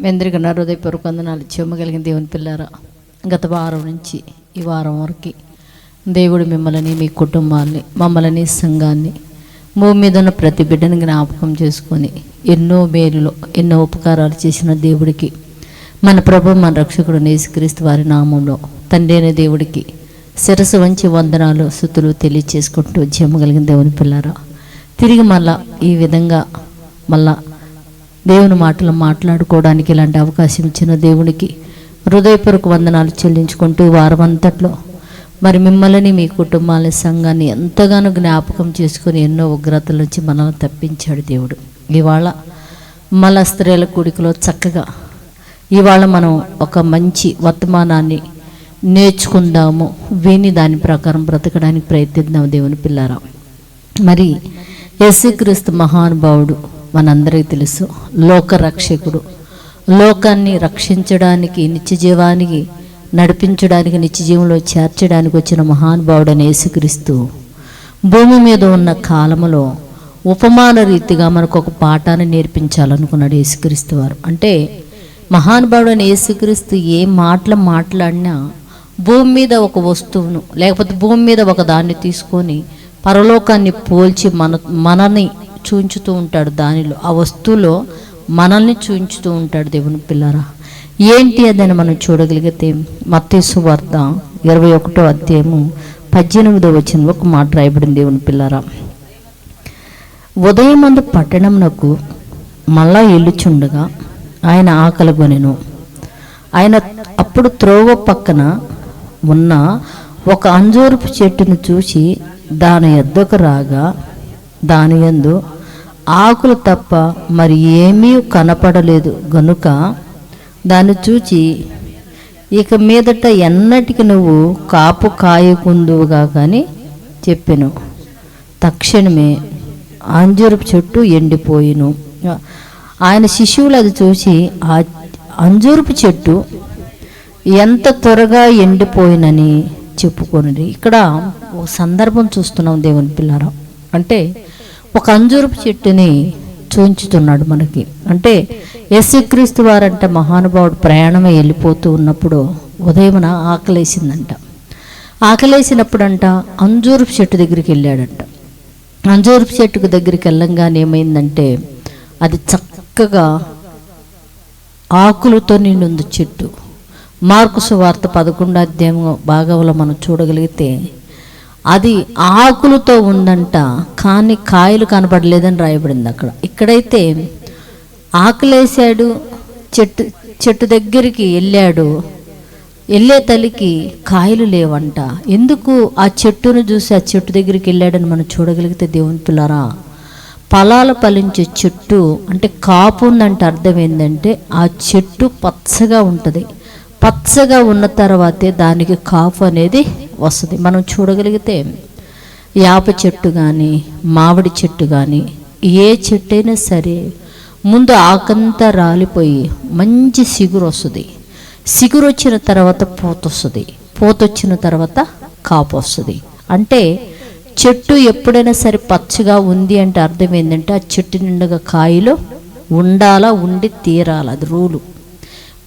మీ అందరికీ నా హృదయపూర్వక వందనాలు చెమ్మగలిగిన దేవుని పిల్లారా గత వారం నుంచి ఈ వారం వరకు దేవుడు మిమ్మల్ని మీ కుటుంబాన్ని మమ్మల్ని సంఘాన్ని భూమి మీద ఉన్న ప్రతి బిడ్డని జ్ఞాపకం చేసుకొని ఎన్నో మేలులో ఎన్నో ఉపకారాలు చేసిన దేవుడికి మన ప్రభు మన రక్షకుడు నేసుక్రీస్తు వారి నామంలో తండ్రి దేవుడికి శిరసు వంచి వందనాలు సుతులు తెలియచేసుకుంటూ జమ్మగలిగిన దేవుని పిల్లారా తిరిగి మళ్ళా ఈ విధంగా మళ్ళా దేవుని మాటలు మాట్లాడుకోవడానికి ఇలాంటి అవకాశం ఇచ్చిన దేవునికి హృదయపూర్వక వందనాలు చెల్లించుకుంటూ వారమంతట్లో వారం అంతట్లో మరి మిమ్మల్ని మీ కుటుంబాలని సంఘాన్ని ఎంతగానో జ్ఞాపకం చేసుకుని ఎన్నో ఉగ్రతల నుంచి మనల్ని తప్పించాడు దేవుడు. ఇవాళ మల స్త్రీల కూడికలో చక్కగా ఇవాళ మనం ఒక మంచి వర్తమానాన్ని నేర్చుకుందాము విని దాని ప్రకారం బ్రతకడానికి ప్రయత్నిద్దాం దేవుని పిల్లారా. మరి యేసుక్రీస్తు మహానుభావుడు మనందరికీ తెలుసు. లోక రక్షకుడు. లోకాన్ని రక్షించడానికి నిత్యజీవానికి నడిపించడానికి నిత్యజీవంలో చేర్చడానికి వచ్చిన మహానుభావుడని అని యేసుక్రీస్తు భూమి మీద ఉన్న కాలములో ఉపమాన రీతిగా మనకు ఒక పాఠాన్ని నేర్పించాలనుకున్నాడు యేసుక్రీస్తు వారు. అంటే మహానుభావుడు అని యేసుక్రీస్తు ఏ మాటలు మాట్లాడినా భూమి మీద ఒక వస్తువును లేకపోతే భూమి మీద ఒక దాన్ని తీసుకొని పరలోకాన్ని పోల్చి మన మనని చూంచుతూ ఉంటాడు దానిలో. ఆ వస్తువులో మనల్ని చూంచుతూ ఉంటాడు దేవుని పిల్లరా. ఏంటి అదని మనం చూడగలిగితే మత్తేసు వార్త ఇరవై ఒకటో అధ్యాయము పద్దెనిమిదో వచ్చిన ఒక మాట రాయబడింది దేవుని పిల్లరా. ఉదయమందు పట్టణంనకు మళ్ళా ఎల్లుచుండగా ఆయన ఆకలి కొనెను ఆయన అప్పుడు త్రోవ పక్కన ఉన్న ఒక అంజూరపు చెట్టును చూసి దాని ఎద్దకు రాగా దాని యందు ఆకులు తప్ప మరి ఏమీ కనపడలేదు. గనుక దాన్ని చూచి ఇక మీదట ఎన్నటికి నువ్వు కాపు కాయకుందువుగా కానీ చెప్పెను. తక్షణమే అంజూరపు చెట్టు ఎండిపోయిను. ఆయన శిశువులు అది చూసి ఆ అంజూరపు చెట్టు ఎంత త్వరగా ఎండిపోయినని చెప్పుకోనండి. ఇక్కడ ఒక సందర్భం చూస్తున్నాం దేవుని పిల్లరా. అంటే ఒక అంజూరపు చెట్టుని చూంచుతున్నాడు మనకి. అంటే యేసుక్రీస్తు వారంట మహానుభావుడు ప్రయాణమే వెళ్ళిపోతూ ఉన్నప్పుడు ఉదయమున ఆకలేసిందంట. ఆకలేసినప్పుడంట అంజూరపు చెట్టు దగ్గరికి వెళ్ళాడంట. అంజూరపు చెట్టుకు దగ్గరికి వెళ్ళంగానే ఏమైందంటే అది చక్కగా ఆకులతో నిండుంది చెట్టు. మార్కు సువార్త పదకొండు అధ్యాయం భాగంలో మనం చూడగలిగితే అది ఆకులతో ఉందంట కానీ కాయలు కనపడలేదని రాయబడింది అక్కడ. ఇక్కడైతే ఆకులేసాడు చెట్టు చెట్టు దగ్గరికి వెళ్ళాడు వెళ్ళే తల్లికి కాయలు లేవంట. ఎందుకు ఆ చెట్టును చూసి ఆ చెట్టు దగ్గరికి వెళ్ళాడని మనం చూడగలిగితే దేవుని పిల్లరా? ఫలాలు ఫలించే చెట్టు అంటే కాపు ఉందంటే అర్థం ఏంటంటే ఆ చెట్టు పచ్చగా ఉంటుంది. పచ్చగా ఉన్న తర్వాతే దానికి కాపు అనేది వస్తుంది. మనం చూడగలిగితే యాప చెట్టు కానీ మామిడి చెట్టు కానీ ఏ చెట్టు అయినా సరే ముందు ఆకంతా రాలిపోయి మంచి సిగురు వస్తుంది. సిగురు వచ్చిన తర్వాత పూత వస్తుంది. పూత వచ్చిన తర్వాత కాపు వస్తుంది. అంటే చెట్టు ఎప్పుడైనా సరే పచ్చగా ఉంది అంటే అర్థం ఏంటంటే ఆ చెట్టు నిండుగా కాయలు ఉండాలా ఉండి తీరాలి అది రూలు.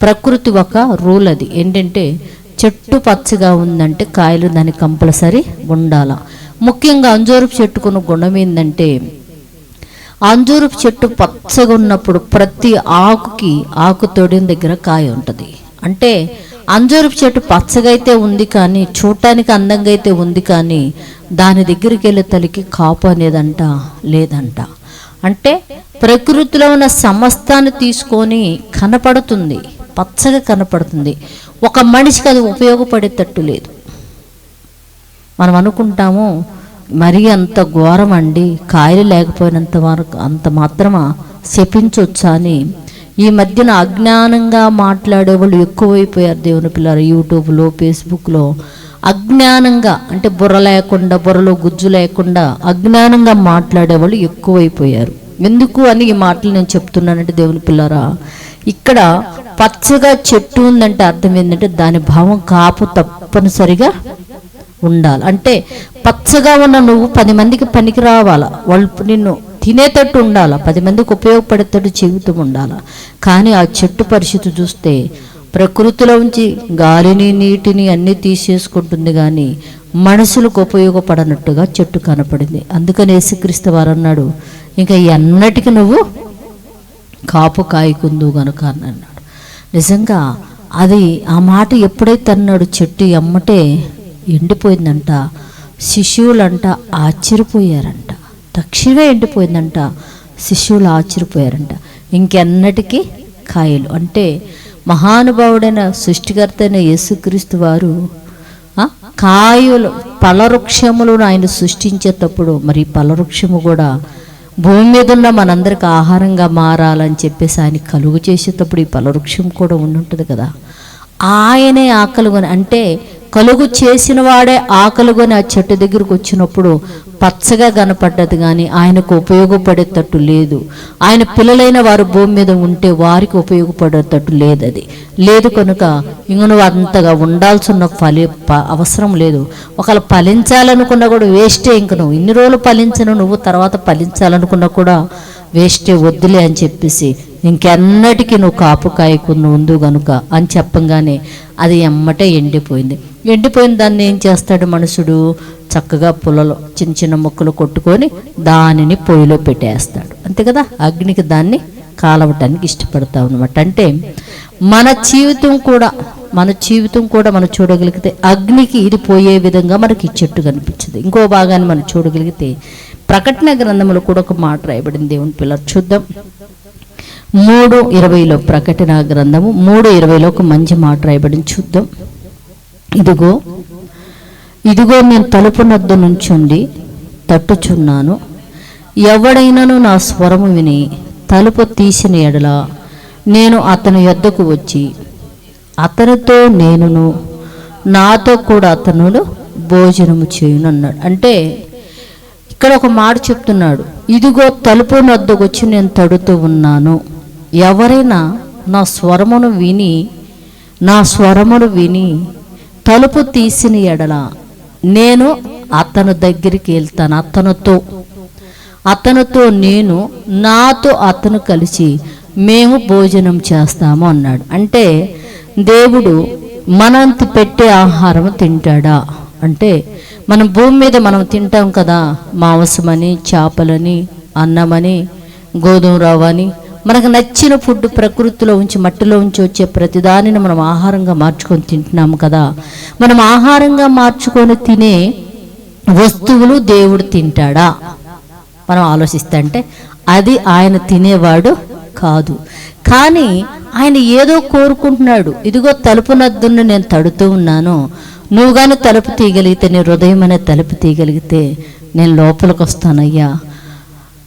ప్రకృతి ఒక రూల్ అది. ఏంటంటే చెట్టు పచ్చగా ఉందంటే కాయలు దానికి కంపల్సరీ ఉండాల. ముఖ్యంగా అంజూరపు చెట్టుకున్న గుణం ఏంటంటే అంజూరపు చెట్టు పచ్చగా ఉన్నప్పుడు ప్రతి ఆకుకి ఆకు తొడిన దగ్గర కాయ ఉంటుంది. అంటే అంజూరపు చెట్టు పచ్చగా అయితే ఉంది కానీ చూడటానికి అందంగా అయితే ఉంది కానీ దాని దగ్గరికి వెళ్ళే తలికి కాపు అనేదంట లేదంట. అంటే ప్రకృతిలో ఉన్న సమస్తాన్ని తీసుకొని కనపడుతుంది. పచ్చగా కనపడుతుంది. ఒక మనిషికి అది ఉపయోగపడేటట్టు లేదు. మనం అనుకుంటాము మరీ అంత ఘోరం అండి కాయలు లేకపోయినంత వరకు అంత మాత్రమా శపించొచ్చా అని. ఈ మధ్యన అజ్ఞానంగా మాట్లాడే వాళ్ళు ఎక్కువైపోయారు దేవుని పిల్లలు యూట్యూబ్లో ఫేస్బుక్లో. అజ్ఞానంగా అంటే బుర్ర లేకుండా బుర్రలో గుజ్జు లేకుండా అజ్ఞానంగా మాట్లాడే వాళ్ళు ఎక్కువైపోయారు. ఎందుకు అని ఈ మాటలు నేను చెప్తున్నానంటే దేవుని పిల్లరా ఇక్కడ పచ్చగా చెట్టు ఉందంటే అర్థం ఏంటంటే దాని భావం కాపు తప్పనిసరిగా ఉండాలి. అంటే పచ్చగా ఉన్న నువ్వు పది మందికి పనికి రావాలా. వాళ్ళు నిన్ను తినేటట్టు ఉండాలి. పది మందికి ఉపయోగపడేటట్టు జీవితం ఉండాలి. కానీ ఆ చెట్టు పరిస్థితి చూస్తే ప్రకృతిలో ఉంచి గాలిని నీటిని అన్నీ తీసేసుకుంటుంది కానీ మనుషులకు ఉపయోగపడనట్టుగా చెట్టు కనపడింది. అందుకని యేసుక్రీస్తు వారు అన్నాడు ఇంకా ఎన్నటికి నువ్వు కాపు కాయకుందు గనుక అని అన్నాడు. నిజంగా అది ఆ మాట ఎప్పుడైతే అన్నాడు చెట్టు ఎమ్మటే ఎండిపోయిందంట శిశువులంట ఆశ్చర్యపోయారంట. తక్షణమే ఎండిపోయిందంట శిశువులు ఆశ్చర్యపోయారంట. ఇంకెన్నటికీ కాయలు. అంటే మహానుభావుడైన సృష్టికర్త అయిన యేసుక్రీస్తు వారు కాయలు పలవృక్షములను ఆయన సృష్టించేటప్పుడు మరి పలవృక్షము కూడా భూమి మీద ఉన్న మనందరికి ఆహారంగా మారాలని చెప్పేసి ఆయన కలుగు చేసేటప్పుడు ఈ ఫలవృక్షం కూడా ఉండుంటుంది కదా. ఆయనే ఆకలిగొని అంటే కలుగు చేసిన వాడే ఆకలిగొని ఆ చెట్టు దగ్గరకు వచ్చినప్పుడు పచ్చగా కనపడ్డది కానీ ఆయనకు ఉపయోగపడేటట్టు లేదు. ఆయన పిల్లలైన వారు భూమి మీద ఉంటే వారికి ఉపయోగపడేటట్టు లేదు అది. లేదు కనుక ఇంక నువ్వు అంతగా ఉండాల్సిన ఫలి ప- అవసరం లేదు. ఒకవేళ ఫలించాలనుకున్నా కూడా వేస్టే ఇంక నువ్వు. ఇన్ని రోజులు ఫలించను నువ్వు తర్వాత ఫలించాలనుకున్నా కూడా వేస్టే వద్దులే అని చెప్పేసి ఇంకెన్నటికీ నువ్వు కాపు కాయకుండా ఉందు గనుక అని చెప్పంగానే అది ఎమ్మటే ఎండిపోయింది. ఎండిపోయిన దాన్ని ఏం చేస్తాడు మనుషుడు? చక్కగా పులలో చిన్న చిన్న ముక్కలు కొట్టుకొని దానిని పొయ్యిలో పెట్టేస్తాడు. అంతే కదా? అగ్నికి దాన్ని కాలవటానికి ఇష్టపడతాం అనమాట అంటే మన జీవితం కూడా మన జీవితం కూడా మనం చూడగలిగితే అగ్నికి ఇది పోయే విధంగా మనకి చెట్టు కనిపించదు. ఇంకో భాగాన్ని మనం చూడగలిగితే ప్రకటన గ్రంథంలో కూడా ఒక మాట రాయబడింది. దేవుని పిల్లలు చూద్దాం. మూడు ఇరవైలో ప్రకటన గ్రంథము మూడు ఇరవైలో ఒక మంచి మాట రాయబడింది. చూద్దాం. ఇదిగో ఇదిగో నేను తలుపు నద్దు నుంచుండి తట్టుచున్నాను. ఎవడైనాను నా స్వరము విని తలుపు తీసిన ఎడల నేను అతని యొద్దకు వచ్చి అతనితో నేనును నాతో కూడా అతను భోజనము చేయునన్నాడు. అంటే ఇక్కడ ఒక మాట చెప్తున్నాడు. ఇదిగో తలుపు నద్దకు వచ్చి నేను తడుతూ ఉన్నాను. ఎవరైనా నా స్వరమును విని నా స్వరమును విని తలుపు తీసిన ఎడల నేను అతను దగ్గరికి వెళ్తాను అతనితో. అతనితో నేను నాతో అతను కలిసి మేము భోజనం చేస్తాము అన్నాడు. అంటే దేవుడు మనంత పెట్టే ఆహారం తింటాడా? అంటే మనం భూమి మీద మనం తింటాం కదా మాంసమని చేపలని అన్నమని గోధుమ రవ్వ అని మనకు నచ్చిన ఫుడ్ ప్రకృతిలో ఉంచి మట్టిలో ఉంచి వచ్చే ప్రతిదానిని మనం ఆహారంగా మార్చుకొని తింటున్నాము కదా. మనం ఆహారంగా మార్చుకొని తినే వస్తువులు దేవుడు తింటాడా? మనం ఆలోచిస్తే అంటే అది ఆయన తినేవాడు కాదు. కానీ ఆయన ఏదో కోరుకుంటున్నాడు. ఇదిగో తలుపు నద్దును నేను తడుతూ ఉన్నాను. నువ్వు కానీ తలుపు తీయగలిగితే నీ హృదయం అనే తలుపు తీయగలిగితే నేను లోపలికి వస్తానయ్యా.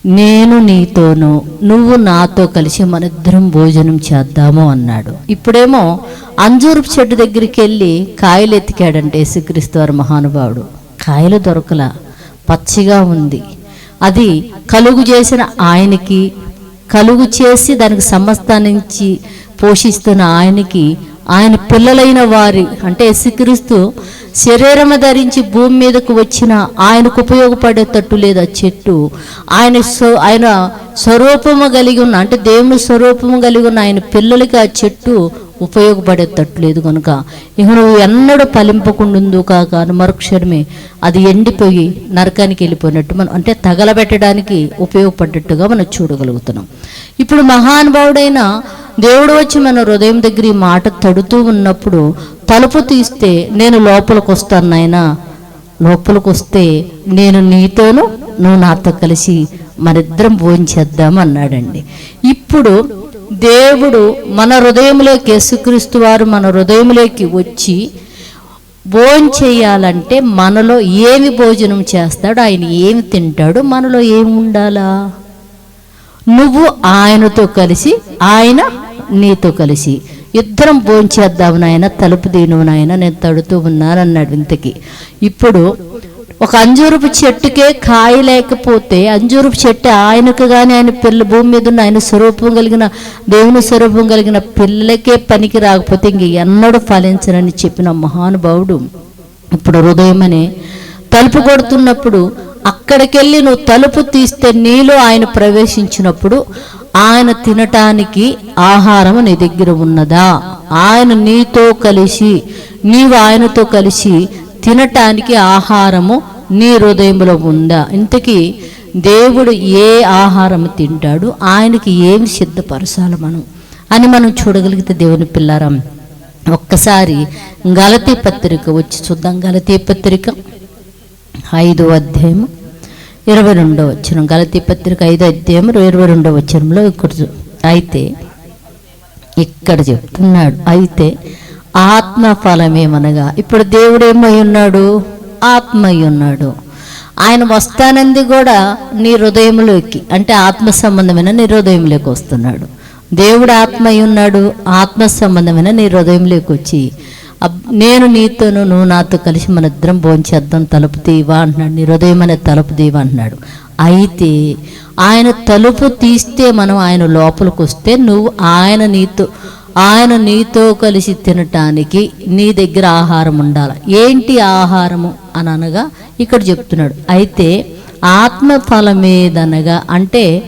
నేను నీతోను నువ్వు నాతో కలిసి మన ఇద్దరం భోజనం చేద్దాము అన్నాడు. ఇప్పుడేమో అంజూరపు చెట్టు దగ్గరికి వెళ్ళి కాయలు ఎత్తికాడంటే యేసుక్రీస్తు వారి మహానుభావుడు. కాయలు దొరకల పచ్చిగా ఉంది. అది కలుగు చేసిన ఆయనకి కలుగు చేసి దానికి సమస్తానించి పోషిస్తున్న ఆయనకి ఆయన పిల్లలైన వారి అంటే యేసుక్రీస్తు శరీరము ధరించి భూమి మీదకు వచ్చిన ఆయనకు ఉపయోగపడేటట్టు లేదా చెట్టు ఆయన స్వ- ఆయన స్వరూపము కలిగి ఉన్న అంటే దేవుని స్వరూపము కలిగి ఉన్న ఆయన పిల్లలకి ఆ చెట్టు ఉపయోగపడేటట్టు లేదు కనుక ఇక నువ్వు ఎన్నడూ ఫలింపకుండు కాక అని మరుక్షణమే అది ఎండిపోయి నరకానికి వెళ్ళిపోయినట్టు మనం అంటే తగలబెట్టడానికి ఉపయోగపడ్డట్టుగా మనం చూడగలుగుతున్నాం. ఇప్పుడు మహానుభావుడైన దేవుడు వచ్చి మన హృదయం దగ్గర ఈ మాట తడుతూ ఉన్నప్పుడు తలుపు తీస్తే నేను లోపలికి వస్తాను నాయనా. లోపలికి వస్తే నేను నీతోను నువ్వు నాతో కలిసి మనిద్దరం భోంచేద్దాం అన్నాడండి. ఇప్పుడు దేవుడు మన హృదయంలోకి యేసుక్రీస్తు వారు మన హృదయంలోకి వచ్చి భోజనం చేయాలంటే మనలో ఏమి భోజనం చేస్తాడు ఆయన ఏమి తింటాడు మనలో ఏమి ఉండాలా నువ్వు ఆయనతో కలిసి ఆయన నీతో కలిసి. ఇద్దరం భోంచేద్దాం నాయన తలుపు దీను నాయన నేను తడుతూ ఉన్నానన్నాడు ఇంతకి. ఇప్పుడు ఒక అంజూరపు చెట్టుకే కాయ లేకపోతే అంజూరపు చెట్టు ఆయనకు కానీ ఆయన పిల్ల భూమి మీద ఉన్న ఆయన స్వరూపం కలిగిన దేవుని స్వరూపం కలిగిన పిల్లలకే పనికి రాకపోతే ఇంక ఎన్నడూ ఫలించనని చెప్పిన మహానుభావుడు. ఇప్పుడు హృదయం అనే తలుపు కొడుతున్నప్పుడు అక్కడికెళ్ళి నువ్వు తలుపు తీస్తే నీలో ఆయన ప్రవేశించినప్పుడు ఆయన తినటానికి ఆహారం నీ దగ్గర ఉన్నదా? ఆయన నీతో కలిసి నీవు ఆయనతో కలిసి తినటానికి ఆహారము నీ హృదయంలో ఉందా? ఇంతకీ దేవుడు ఏ ఆహారం తింటాడు? ఆయనకి ఏమి సిద్ధపరచాలి మనం? అని మనం చూడగలిగితే దేవుని పిల్లారం ఒక్కసారి గలతీ పత్రిక వచ్చి చూద్దాం. గలతీ పత్రిక ఐదో అధ్యాయము ఇరవై రెండో వచ్చిన గలతీ పత్రిక ఐదో అధ్యాయం ఇరవై రెండో వచ్చినంలో ఇక్కడ చూ- అయితే ఇక్కడ చెప్తున్నాడు. అయితే ఆత్మ ఫలమేమనగా ఇప్పుడు దేవుడు ఏమై ఉన్నాడు? ఆత్మ అయి ఉన్నాడు ఆయన వస్తానంది కూడా నీ హృదయంలోకి అంటే ఆత్మ సంబంధమైన నీ హృదయంలోకి వస్తున్నాడు. దేవుడు ఆత్మ అయి ఉన్నాడు ఆత్మ సంబంధమైన నీ హృదయంలోకి వచ్చి నేను నీతోను నువ్వు నాతో కలిసి మన ఇద్దరం భోంచేద్దాం తలుపు తీవా అంటున్నాడు. నీ హృదయం అనే తలుపు తీవా అంటున్నాడు. అయితే ఆయన తలుపు తీస్తే మనం ఆయన లోపలికి వస్తే నువ్వు ఆయన నీతో ఆయన నీతో కలిసి తినటానికి నీ దగ్గర ఆహారం ఉండాలి. ఏంటి ఆహారము? అని అనగా ఇక్కడ చెప్తున్నాడు. అయితే ఆత్మఫలమేదనగా అంటే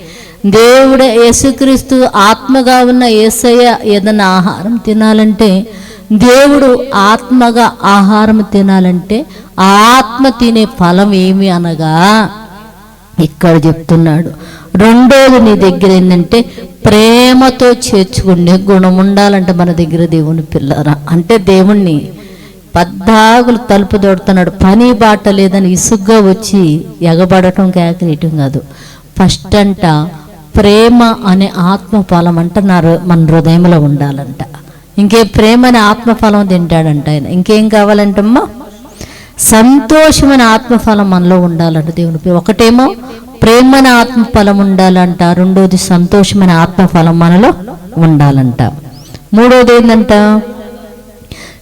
దేవుడు యేసుక్రీస్తు ఆత్మగా ఉన్న యేసయ్య ఏదైనా ఆహారం తినాలంటే దేవుడు ఆత్మగా ఆహారం తినాలంటే ఆత్మ తినే ఫలం ఏమి అనగా ఇక్కడ చెప్తున్నాడు. రెండోది నీ దగ్గర ఏంటంటే ప్రేమతో చేర్చుకునే గుణం ఉండాలంటే మన దగ్గర దేవుని పిల్లరా. అంటే దేవుణ్ణి పద్దాగులు తలుపు దొడుతున్నాడు పని బాట లేదని ఇసుగ్గా వచ్చి ఎగబడటం కేకలేయటం కాదు. ఫస్ట్ అంట ప్రేమ అనే ఆత్మ ఫలం అంట నా మన హృదయంలో ఉండాలంట. ఇంకే ప్రేమ అనే తింటాడంట ఆయన. ఇంకేం కావాలంటమ్మా? సంతోషమైన ఆత్మఫలం మనలో ఉండాలంట దేవుని ఒకటేమో ప్రేమన ఆత్మఫలం ఉండాలంట. రెండోది సంతోషమైన ఆత్మఫలం మనలో ఉండాలంట. మూడోది ఏంటంట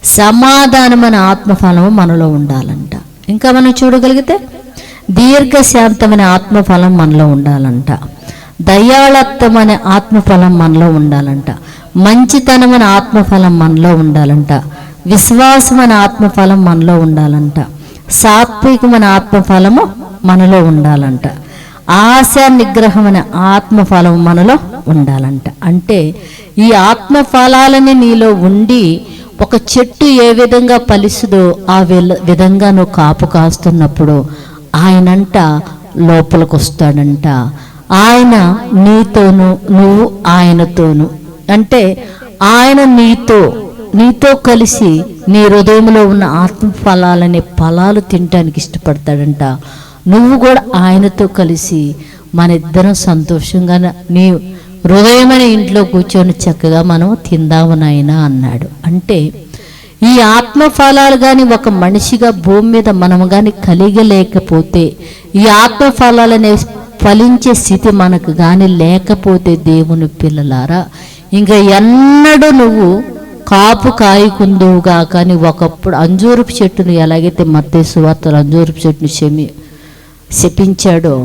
సమాధానమైన ఆత్మఫలము మనలో ఉండాలంట. ఇంకా మనం చూడగలిగితే దీర్ఘశాంతమైన ఆత్మఫలం మనలో ఉండాలంట. దయాళత్వం అనే ఆత్మఫలం మనలో ఉండాలంట. మంచితనమైన ఆత్మఫలం మనలో ఉండాలంట. విశ్వాసం అనే ఆత్మఫలం మనలో ఉండాలంట. సాత్వికమైన ఆత్మఫలము మనలో ఉండాలంట. ఆశ నిగ్రహం అనే ఆత్మఫలం మనలో ఉండాలంట. అంటే ఈ ఆత్మఫలాలని నీలో ఉండి ఒక చెట్టు ఏ విధంగా పలిసిదో ఆ విధంగా నువ్వు కాపు కాస్తున్నప్పుడు ఆయనంట లోపలికి వస్తాడంట ఆయన నీతోను నువ్వు ఆయనతోను. అంటే ఆయన నీతో నీతో కలిసి నీ హృదయంలో ఉన్న ఆత్మ ఫలాలనే ఫలాలు తినటానికి ఇష్టపడతాడంట. నువ్వు కూడా ఆయనతో కలిసి మన ఇద్దరం సంతోషంగా నీ హృదయమైన ఇంట్లో కూర్చొని చక్కగా మనం తిందాము నాయనా అన్నాడు. అంటే ఈ ఆత్మ ఫలాలు కానీ ఒక మనిషిగా భూమి మీద మనం కానీ కలిగలేకపోతే ఈ ఆత్మ ఫలాలనే ఫలించే స్థితి మనకు కానీ లేకపోతే దేవుని పిల్లలారా ఇంకా ఎన్నడూ నువ్వు కాపు కాయకుందువుగా కానీ ఒకప్పుడు అంజూరపు చెట్టును ఎలాగైతే మత్తేసు వార్తలు అంజూరపు చెట్టును శమి శపించాడో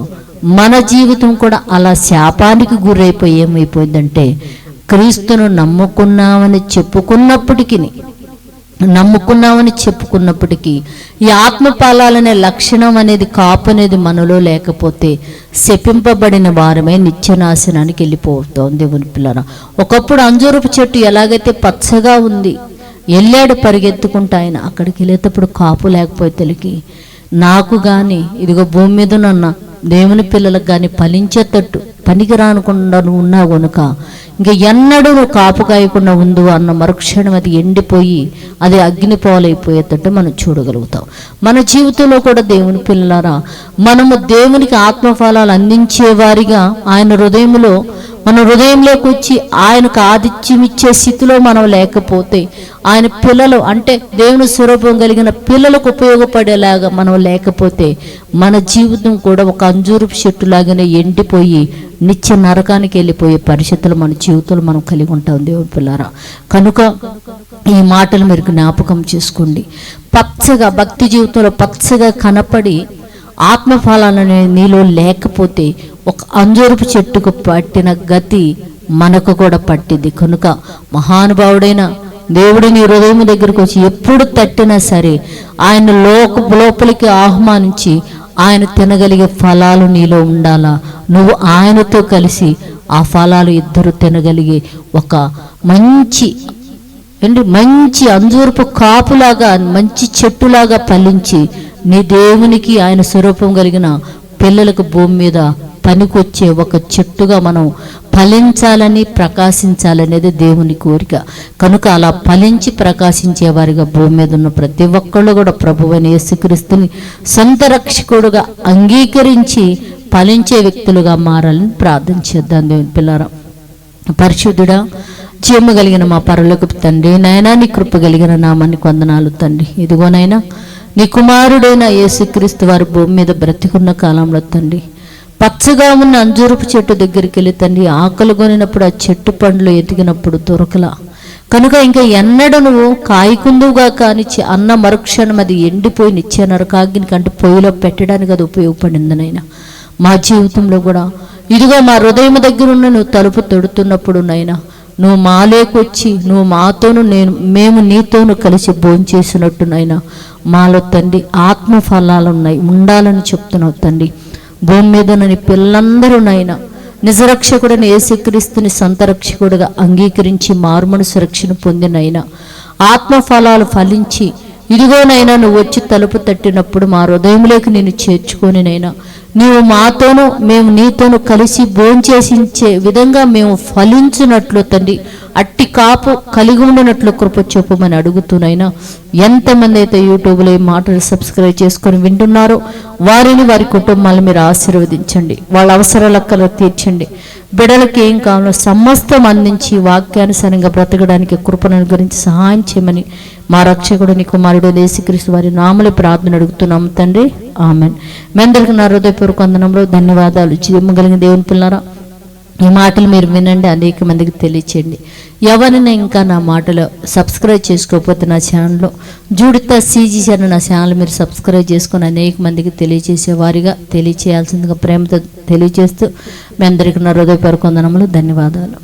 మన జీవితం కూడా అలా శాపానికి గురైపోయి ఏమైపోయిందంటే క్రీస్తును నమ్ముకున్నామని చెప్పుకున్నప్పటికీ నమ్ముకున్నామని చెప్పుకున్నప్పటికీ ఈ ఆత్మపలాలనే లక్షణం అనేది కాపు అనేది మనలో లేకపోతే శపింపబడిన వారమే నిత్యనాశనానికి వెళ్ళిపోతాం దేవుని పిల్లరా. ఒకప్పుడు అంజూరపు చెట్టు ఎలాగైతే పచ్చగా ఉంది వెళ్ళాడు పరిగెత్తుకుంటా ఆయన అక్కడికి వెళ్ళేటప్పుడు కాపు లేకపోతే నాకు కానీ ఇదిగో భూమి మీద ఉన్న దేవుని పిల్లలకు కానీ ఫలించేటట్టు పనికి రానకుండా నువ్వు ఉన్నావు కనుక ఇంక ఎన్నడూ నువ్వు కాపు కాయకుండా ఉండు అన్న మరుక్షణం అది ఎండిపోయి అది అగ్ని పోలైపోయేటట్టు మనం చూడగలుగుతాం. మన జీవితంలో కూడా దేవుని పిల్లలారా మనము దేవునికి ఆత్మఫలాలు అందించేవారిగా ఆయన హృదయంలో మన హృదయంలోకి వచ్చి ఆయనకు ఆతిథ్యం ఇచ్చే స్థితిలో మనం లేకపోతే ఆయన పిల్లలు అంటే దేవుని స్వరూపం కలిగిన పిల్లలకు ఉపయోగపడేలాగా మనం లేకపోతే మన జీవితం కూడా ఒక అంజూరపు చెట్టులాగానే ఎండిపోయి నిత్య నరకానికి వెళ్ళిపోయే పరిస్థితులు మన జీవితంలో మనం కలిగి ఉంటాం దేవుని పిల్లారా. కనుక ఈ మాటలు మీరు జ్ఞాపకం చేసుకోండి. పచ్చగా భక్తి జీవితంలో పచ్చగా కనపడి ఆత్మఫలాలను నీలో లేకపోతే ఒక అంజూరపు చెట్టుకు పట్టిన గతి మనకు కూడా పట్టింది. కనుక మహానుభావుడైన దేవుడు నీ హృదయం దగ్గరకు వచ్చి ఎప్పుడు తట్టినా సరే ఆయన లోక లోపలికి ఆహ్వానించి ఆయన తినగలిగే ఫలాలు నీలో ఉండాలా? నువ్వు ఆయనతో కలిసి ఆ ఫలాలు ఇద్దరు తినగలిగే ఒక మంచి ఏంటి? మంచి అంజూరపు కాపులాగా మంచి చెట్టులాగా ఫలించి నీ దేవునికి ఆయన స్వరూపం కలిగిన పిల్లలకు భూమి మీద పనికొచ్చే ఒక చెట్టుగా మనం ఫలించాలని ప్రకాశించాలనేది దేవుని కోరిక. కనుక అలా ఫలించి ప్రకాశించే వారిగా భూమి మీద ఉన్న ప్రతి ఒక్కళ్ళు కూడా ప్రభువైన యేసుక్రీస్తుని సొంత రక్షకుడుగా అంగీకరించి ఫలించే వ్యక్తులుగా మారాలని ప్రార్థన చేద్దాం దేవుని పిల్లరా. పరిశుద్ధుడా జీవము కలిగిన మా పరులకు తండ్రి నాయనా నీ కృప కలిగిన నామాన్ని కొందనాలు తండ్రి. ఇదిగోనైనా నీ కుమారుడైన యేసుక్రీస్తు వారి భూమి మీద బ్రతికున్న కాలంలో తండ్రి పచ్చగా ఉన్న అంజూరపు చెట్టు దగ్గరికి వెళ్ళి తండ్రి ఆకలి కొనినప్పుడు ఆ చెట్టు పండ్లు ఎదిగినప్పుడు దొరకలా. కనుక ఇంకా ఎన్నడూ నువ్వు కాయకుందువుగా కాని అన్న మరుక్షణం అది ఎండిపోయి నిత్య నరకాగ్ని కంటే పొయ్యిలో పెట్టడానికి అది ఉపయోగపడింది నాయన. మా జీవితంలో కూడా ఇదిగో మా హృదయం దగ్గర ఉన్న నువ్వు తలుపు తొడుతున్నప్పుడు నైనా నువ్వు మాలేకొచ్చి నువ్వు మాతోను నేను మేము నీతోను కలిసి భోంచేసినట్టు నైనా మాలో తండ్రి ఆత్మ ఫలాలు ఉన్నాయి ఉండాలని చెప్తున్నావు తండ్రి. భూమి మీద నీ పిల్లలందరూ నాయన నిజరక్షకుడని ఏసుక్రీస్తుని సంతరక్షకుడుగా అంగీకరించి మారుమనసు రక్షణ పొందినైనా ఆత్మఫలాలు ఫలించి ఇదిగోనైనా నువ్వు వచ్చి తలుపు తట్టినప్పుడు మా హృదయంలోకి నేను చేర్చుకొనినైనా నీవు మాతోనూ మేము నీతోనూ కలిసి భోంచేసించే విధంగా మేము ఫలించినట్లు తండ్రి అట్టి కాపు కలిగి ఉండనట్లు కృప చెప్పమని అడుగుతూనైనా ఎంతమంది అయితే యూట్యూబ్లో ఈ మాటలు సబ్స్క్రైబ్ చేసుకొని వింటున్నారో వారిని వారి కుటుంబాలను మీరు ఆశీర్వదించండి. వాళ్ళ అవసరాలక్కలు తీర్చండి. బిడలకి ఏం కావాలో సమస్తం అందించి వాక్యానుసారంగా బ్రతకడానికి కృపను గురించి సహాయం చేయమని మా రక్షకుడు నీ కుమారుడు దేశక్రీస్తు వారి నామల ప్రార్థన అడుగుతున్నాం తండ్రి. ఆమెన్. మెందరికి నా హృదయపూర్వక వందనంలో ధన్యవాదాలు. జీవము కలిగిన దేవుని పిల్లరా ఈ మాటలు మీరు వినండి అనేక మందికి తెలియచేయండి. ఎవరైనా ఇంకా నా మాటలు సబ్స్క్రైబ్ చేసుకోకపోతే నా ఛానల్లో జూడిత సీజీ అని నా ఛానల్ మీరు సబ్స్క్రైబ్ చేసుకొని అనేక మందికి తెలియచేసే వారిగా తెలియచేయాల్సిందిగా ప్రేమతో తెలియజేస్తూ మీ అందరికీ నా హృదయపూర్వక వందనములు ధన్యవాదాలు.